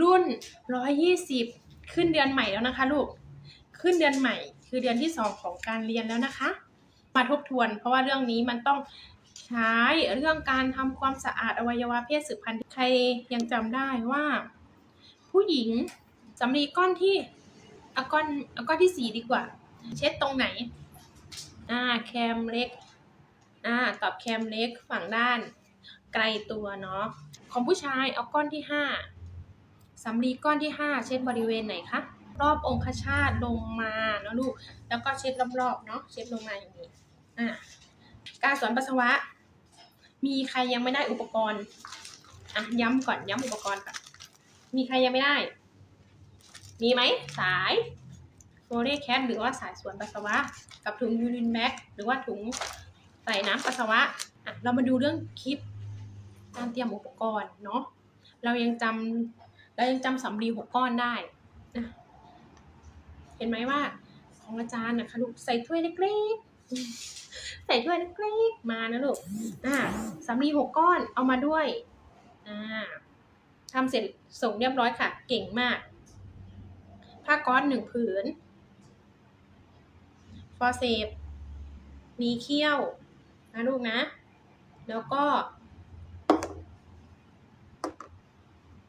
รุ่นร้อยยี่สิบขึ้นเดือนใหม่แล้วนะคะลูก ขึ้นเดือนใหม่ คือเดือนที่สองของการเรียนแล้วนะคะ มาทบทวน เพราะว่าเรื่องนี้มันต้องใช้เรื่องการทำความสะอาดอวัยวะเพศสืบพันธุ์ใครยังจำได้ว่า ผู้หญิงสำลีก้อนที่เอาก้อนเอาก้อนที่สี่ดีกว่า เช็ดตรงไหน อ่าแคมเล็ก อ่าตอบแคมเล็กฝั่งด้าน ไกลตัวเนาะของผู้ชายเอาก้อนที่ห้า สำลีก้อนที่ห้าเช็ดบริเวณไหนคะรอบองคชาตลงมาเนาะลูก แล้วก็เช็ดรอบๆเนาะเช็ดลงมาอย่างนี้อ่าการสวนปัสสาวะ มีใครยังไม่ได้อุปกรณ์อะย้ำก่อนย้ำอุปกรณ์ก่อนมีใครยังไม่ได้ มีไหมสายโฟเรแคปหรือว่าสายสวนปัสสาวะ กับถุงยูรินแบ็กหรือว่าถุงใส่น้ำปัสสาวะอะเรามาดูเรื่องคลิปการเตรียมอุปกรณ์เนาะเรายังจำ เรายังจำสำลีหกก้อนได้นะเห็นไหมว่า ของอาจารย์นะคะลูกใส่ถ้วยเล็กๆ ใส่ถ้วยเล็กๆ มานะลูกอ่าสำลีหกก้อนเอามาด้วยอ่าทำเสร็จส่งเรียบร้อยค่ะ เก่งมาก ผ้าก๊อซหนึ่งผืน ฟอเซปมีเขี้ยวนะลูกนะ แล้วก็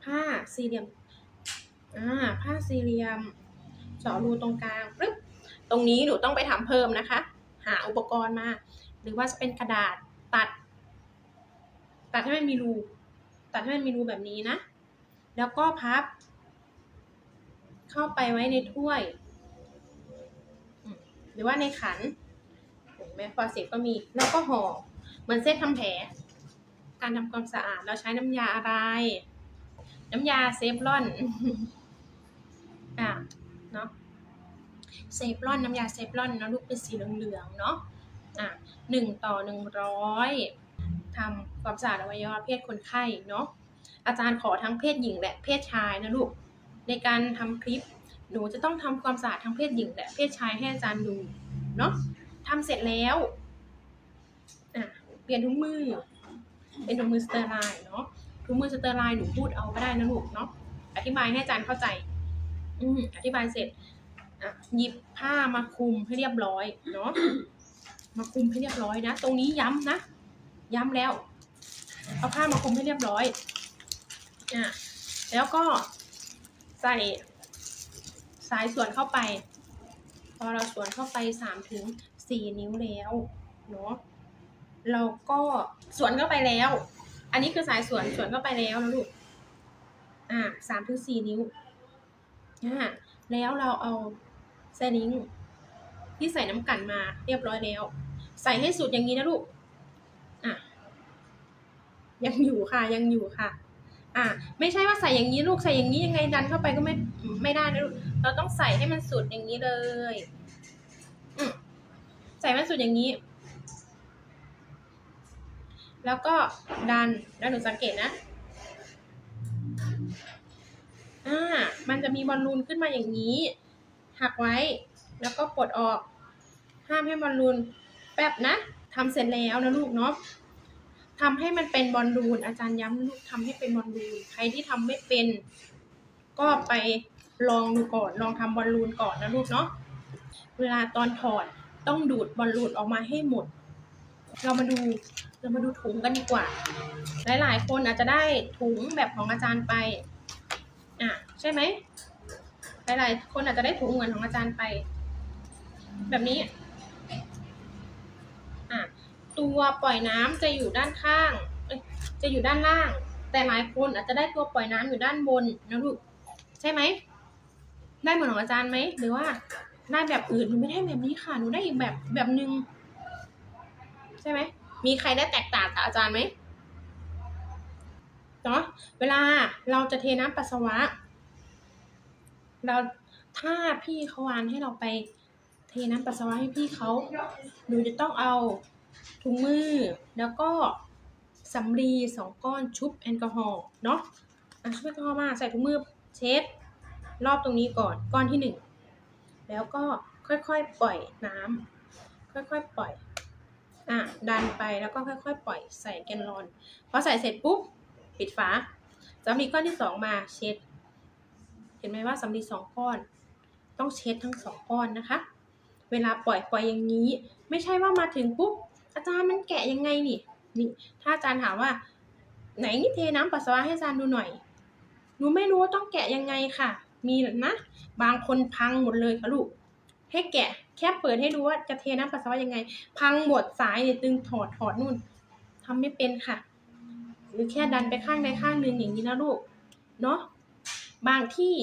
ผ้าสี่เหลี่ยมอ่าผ้าสี่เหลี่ยมเจาะรูตรงกลางปึ๊บตรงนี้หนูต้องไปทำเพิ่มนะคะ หาอุปกรณ์มา หรือว่าจะเป็นกระดาษตัด ตัดให้มันมีรู ตัดให้มันมีรูแบบนี้นะ แล้วก็พับ เข้าไปไว้ในถ้วย หรือว่าในขันเห็นไหมฟอร์เซปก็มี แล้วก็ห่อเหมือนเส้นทำแผลการทำความสะอาดเราใช้น้ำยาอะไร น้ำยาเซฟลอนอะเนาะเซฟลอนน้ำยาเซฟลอนนาะลูกเป็นสีเหลืองๆเนาะอะหนึ่งต่อหนึ่งร้อยทำความสะอาดอวัยวะเพศคนไข้เนาะอาจารย์ขอทั้งเพศหญิงและเพศชายนะลูกในการทำคลิปหนูจะต้องทำความสะอาดทั้งเพศหญิงและเพศชายให้อาจารย์ดูเนาะทำเสร็จแล้วอะเปลี่ยนถุงมือ เป็นถุงมือสเตอร์ไลน์เนาะ ถุงมือสเตอร์ไลน์หนูพูดเอาก็ได้นะลูกเนาะอธิบายให้อาจารย์เข้าใจ อืมอธิบายเสร็จอะหยิบผ้ามาคลุมให้เรียบร้อยเนาะมาคลุมให้เรียบร้อยนะ ตรงนี้ย้ำนะ ย้ำแล้ว เอาผ้ามาคลุมให้เรียบร้อยอะแล้วก็ใส่สายส่วนเข้าไป พอเราสวนเข้าไปสามถึงสี่นิ้วแล้วเนาะเราก็สวนเข้าไปแล้ว อันนี้คือสายสวนสวนเข้าไปแล้วนะลูก อ่าสามถึงสี่นิ้ว อ่า แล้วเราเอาแซนิงที่ใส่น้ำกันมาเรียบร้อยแล้ว ใส่ให้สุดอย่างนี้นะลูก อะ ยังอยู่ค่ะยังอยู่ค่ะ อะ ไม่ใช่ว่าใส่อย่างนี้ลูกใส่อย่างนี้ยังไงดันเข้าไปก็ไม่ไม่ได้นะลูก เราต้องใส่ให้มันสุดอย่างนี้เลยอืมใส่ให้มันสุดอย่างนี้ แล้วก็ดันแล้วหนูสังเกตนะอ่ามันจะมีบอลลูนขึ้นมาอย่างนี้ หักไว้ แล้วก็ปลดออก ห้ามให้บอลลูนแป๊บนะทำเสร็จแล้วนะลูกเนาะทำให้มันเป็นบอลลูน อาจารย์ย้ำลูกทำให้เป็นบอลลูน ใครที่ทำไม่เป็น ก็ไปลองดูก่อน ลองทำบอลลูนก่อนนะลูกเนาะ เวลาตอนถอดต้องดูดบอลลูนออกมาให้หมด เรามาดู เรามาดูถุงกันดีกว่า หลายๆ คนอาจจะได้ถุงแบบของอาจารย์ไป อะ ใช่ไหม หลายๆ คนอาจจะได้ถุงเหมือนของอาจารย์ไป แบบนี้ อะ ตัวปล่อยน้ำจะอยู่ด้านข้าง จะอยู่ด้านล่าง แต่หลายคนอาจจะได้ตัวปล่อยน้ำอยู่ด้านบนนะลูก ใช่ไหม ได้เหมือนของอาจารย์ไหม หรือว่าได้แบบอื่นหนูไม่ได้แบบนี้ค่ะ หนูได้อีกแบบแบบหนึ่งใช่ไหม มีใครได้แตกต่างกับอาจารย์ไหมเนาะเวลาเราจะเทน้ำปัสสาวะ เราถ้าพี่เขาวานให้เราไปเทน้ำปัสสาวะให้พี่เขาหนูจะต้องเอาถุงมือ แล้วก็สำลีสองก้อนชุบแอลกอฮอล์เนาะอะชุบแอลกอฮอล์มาใส่ถุงมือเช็ดรอบตรงนี้ก่อนก้อนที่หนึ่งแล้วก็ค่อยๆปล่อยน้ำค่อยๆปล่อย อะดันไปแล้วก็ค่อยๆ ปล่อยใส่แกนลอนพอใส่เสร็จปุ๊บปิดฝาจะมีก้อนที่สองมาเช็ด เห็นไหมว่าสำลีสองก้อน ต้องเช็ดทั้งสองก้อนนะคะ เวลาปล่อยปล่อยอย่างนี้ ไม่ใช่ว่ามาถึงปุ๊บอาจารย์มันแกะยังไงนี่นี่ ถ้าอาจารย์ถามว่า ไหนนี่เทน้ำปัสสาวะให้อาจารย์ดูหน่อยหนูไม่รู้ว่าต้องแกะยังไงค่ะ มีนะ บางคนพังหมดเลยค่ะลูกให้แกะ ค่เปิดให้ดูว่าจะเทน้ำปัสสาวะยังไง พังหมดสายเนี่ยตึงถอดถอดนู่นทำไม่เป็นค่ะ หรือแค่ดันไปข้างใดข้างหนึ่งอย่างนี้นะลูก เนาะบางที่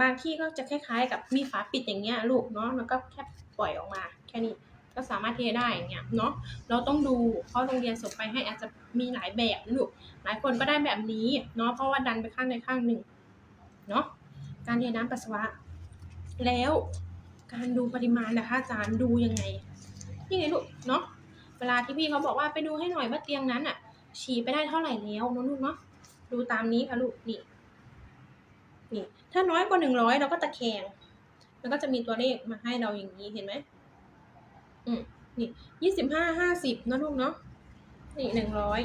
บางที่ก็จะคล้ายๆ กับมีฝาปิดอย่างเงี้ยลูกเนาะแล้วก็แค่ปล่อยออกมา แค่นี้ก็สามารถเทได้อย่างเงี้ยเนาะเราต้องดูเพราะโรงเรียนส่งไปให้อาจจะมีหลายแบบลูกหลายคนก็ได้แบบนี้เนาะเพราะว่าดันไปข้างใดข้างหนึ่งเนาะการเทน้ำปัสสาวะ แล้ว การดูปริมาณนะคะอาจารย์ดูยังไงนี่ไงลูกเนาะเวลาที่พี่เขาบอกว่าไปดูให้หน่อยว่าเตียงนั้นอะฉี่ไปได้เท่าไหร่แล้วเนาะลูกเนาะดูตามนี้ค่ะลูกนี่นี่ถ้าน้อยกว่าหนึ่งร้อยเราก็ตะแคงแล้วก็จะมีตัวเลขมาให้เราอย่างนี้เห็นไหมอืมนี่ยี่สิบห้าห้าสิบนะลูกเนาะนี่หนึ่งร้อย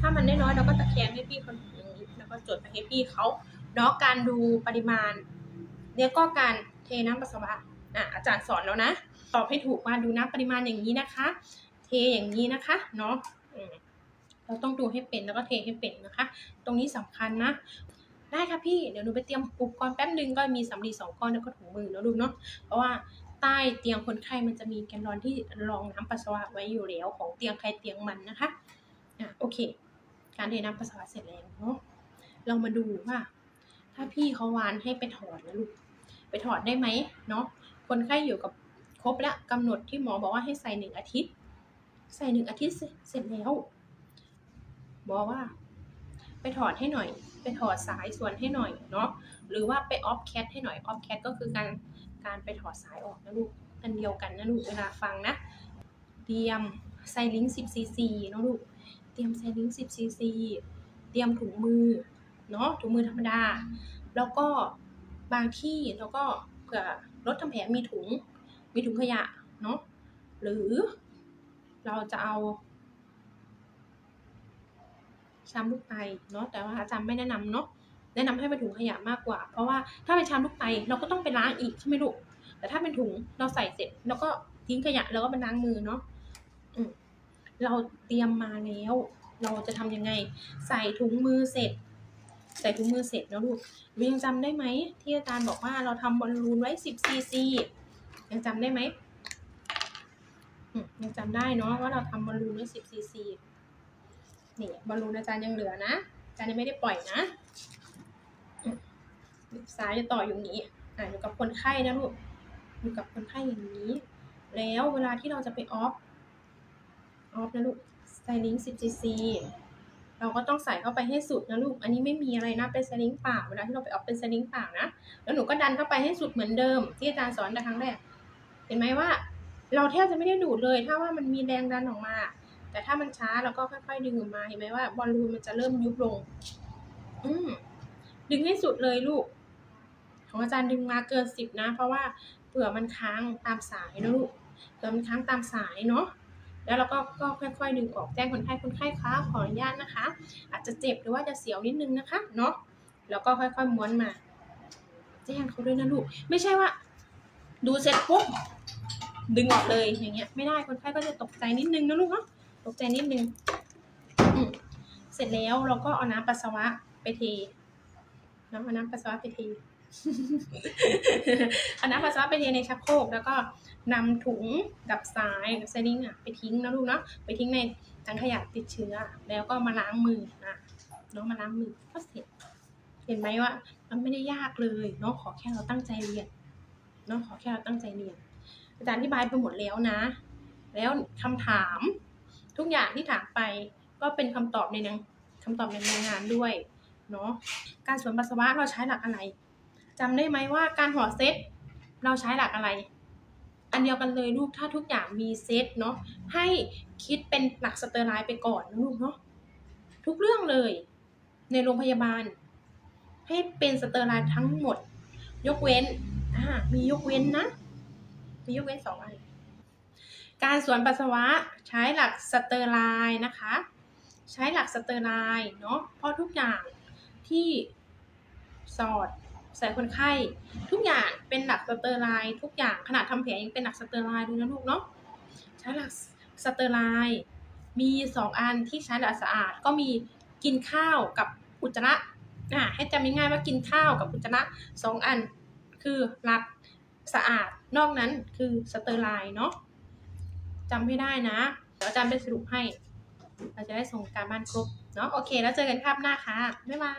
ถ้ามันได้น้อยเราก็ตะแคงให้พี่คนอย่างนี้แล้วก็จดไปให้พี่เขาเนาะการดูปริมาณ แล้วก็การเทน้ำปัสสาวะ อะอาจารย์สอนแล้วนะ ตอบให้ถูกมาดูน้ำปริมาณอย่างนี้นะคะ เทอย่างนี้นะคะเนาะเราต้องดูให้เป็นแล้วก็เทให้เป็นนะคะ ตรงนี้สำคัญนะ ได้ค่ะพี่ เดี๋ยวหนูไปเตรียมอุปกรณ์แป๊บนึงก็มีสำลีสองก้อนแล้วก็ถุงมือแล้วลูเนาะ เพราะว่าใต้เตียงคนไข้มันจะมีแกนลอนที่รองน้ำปัสสาวะไว้อยู่แล้วของเตียงใครเตียงมันนะคะ อะโอเค การเทน้ำปัสสาวะเสร็จแล้วเนาะ เรามาดูว่า ถ้าพี่เขาวานให้ไปถอดนะลูก ไปถอดได้ไหมเนาะ คนไข้อยู่กับครบแล้วกำหนดที่หมอบอกว่าให้ใส่หนึ่งอาทิตย์ ใส่หนึ่งอาทิตย์เสร็จแล้วบอกว่า ไปถอดให้หน่อย ไปถอดสายส่วนให้หน่อยเนาะหรือว่าไปออฟแคทให้หน่อยออฟแคทก็คือการการไปถอดสายออกนะลูกอันเดียวกันนะลูกเวลาฟังนะเตรียมไซลิง10ซีซีเนาะลูกเตรียมไซลิง10ซีซีเตรียมถุงมือเนาะถุงมือธรรมดา แล้วก็บางที่แล้วก็เผื่อ รถทำแผลมีถุง มีถุงขยะเนาะหรือเราจะเอาชามลูกไตเนาะแต่ว่าอาจารย์ไม่แนะนำเนาะแนะนำให้เป็นถุงขยะมากกว่า เพราะว่าถ้าเป็นชามลูกไตเราก็ต้องไปล้างอีกใช่ไหมลูกแต่ถ้าเป็นถุงเราใส่เสร็จ แล้วก็ทิ้งขยะแล้วก็ไปล้างมือเนาะอืมเราเตรียมมาแล้ว เราจะทำยังไง ใส่ถุงมือเสร็จ ใส่ถุงมือเสร็จแล้วลูกหนูยังจำได้ไหมที่อาจารย์บอกว่าเราทำบอลลูนไว้10ซีซียังจำได้ไหมยังจำได้เนาะว่าเราทำบอลลูนไว้10ซีซีนี่บอลลูนอาจารย์ยังเหลือนะอาจารย์ยังไม่ได้ปล่อยนะอืมสายจะต่ออยู่นี้อะอยู่กับคนไข้นะลูกอยู่กับคนไข้อย่างนี้ แล้วเวลาที่เราจะไปออฟออฟนะลูกไซลิง10 cc เราก็ต้องใส่เข้าไปให้สุดนะลูก อันนี้ไม่มีอะไรนะเป็นไซลิงเปล่าเวลาที่เราไปออฟเป็นไซลิงเปล่านะ แล้วหนูก็ดันเข้าไปให้สุดเหมือนเดิม ที่อาจารย์สอนแต่ครั้งแรก เห็นไหมว่า เราแทบจะไม่ได้ดูดเลย ถ้าว่ามันมีแรงดันออกมา แต่ถ้ามันช้าเราก็ค่อยๆดึงออกมา เห็นไหมว่าบอลลูนมันจะเริ่มยุบลง อืมดึงให้สุดเลยลูก ของอาจารย์ดึงมาเกินสิบนะ เพราะว่าเผื่อมันค้างตามสายนะลูกเผื่อมันค้างตามสายเนาะ แล้วเราก็ก็ค่อยๆดึงออกแจ้งคนไข้คนไข้คะขออนุญาตนะคะ อาจจะเจ็บหรือว่าจะเสียวนิดนึงนะคะเนาะแล้วก็ค่อยๆม้วนมาแจ้งเขาด้วยนะลูกไม่ใช่ว่า ดูเสร็จปุ๊บดึงออกเลยอย่างเงี้ยไม่ได้คนไข้ก็จะตกใจนิดนึงนะลูกเนาะตกใจนิดนึงเสร็จแล้วเราก็เอาน้ำปัสสาวะไปเทน้ำเอาน้ำปัสสาวะไปเทเอาน้ำปัสสาวะไปเทในชักโครกแล้วก็ นำถุงกับสายกับไซลิงอะไปทิ้งนะลูกเนาะไปทิ้งในถังขยะติดเชื้อ แล้วก็มาล้างมือนะเนาะมาล้างมือก็เสร็จ เห็นไหมว่า มันไม่ได้ยากเลยเนาะขอแค่เราตั้งใจเรียนเนาะขอแค่เราตั้งใจเรียนอาจารย์อธิบายไปหมดแล้วนะ แล้วคำถามทุกอย่างที่ถามไปก็เป็นคำตอบในนังคำตอบในรายงานด้วยเนาะการสวนปัสสาวะเราใช้หลักอะไรจำได้ไหมว่าการห่อเซตเราใช้หลักอะไร อันเดียวกันเลยลูกถ้าทุกอย่างมีเซตเนาะให้คิดเป็นหลักสเตอร์ไลน์ไปก่อนนะลูกเนาะทุกเรื่องเลย ในโรงพยาบาล ให้เป็นสเตอร์ไลน์ทั้งหมด ยกเว้นอ่ามียกเว้นนะ มียกเว้นสองอันการสวนปัสสาวะใช้หลักสเตอร์ไลน์นะคะ ใช้หลักสเตอร์ไลน์เนาะเพราะทุกอย่างที่สอด ใส่คนไข้ทุกอย่างเป็นหลักสเตอร์ไลน์ทุกอย่างขนาดทำแผลยังเป็นหลักสเตอร์ไลน์ดูนะลูกเนาะใช้หลักสเตอร์ไลน์มีสองอันที่ใช้หลักสะอาด ก็มีกินข้าวกับอุจจาระอ่าให้จำง่ายๆว่ากินข้าวกับอุจจาระสองอันคือหลักสะอาดนอกนั้นคือสเตอร์ไลน์เนาะจำให้ได้นะเดี๋ยวอาจารย์ไปสรุปให้ เราจะได้ส่งการบ้านครบเนาะโอเค แล้วเจอกันคาบหน้าค่ะ บ๊ายบาย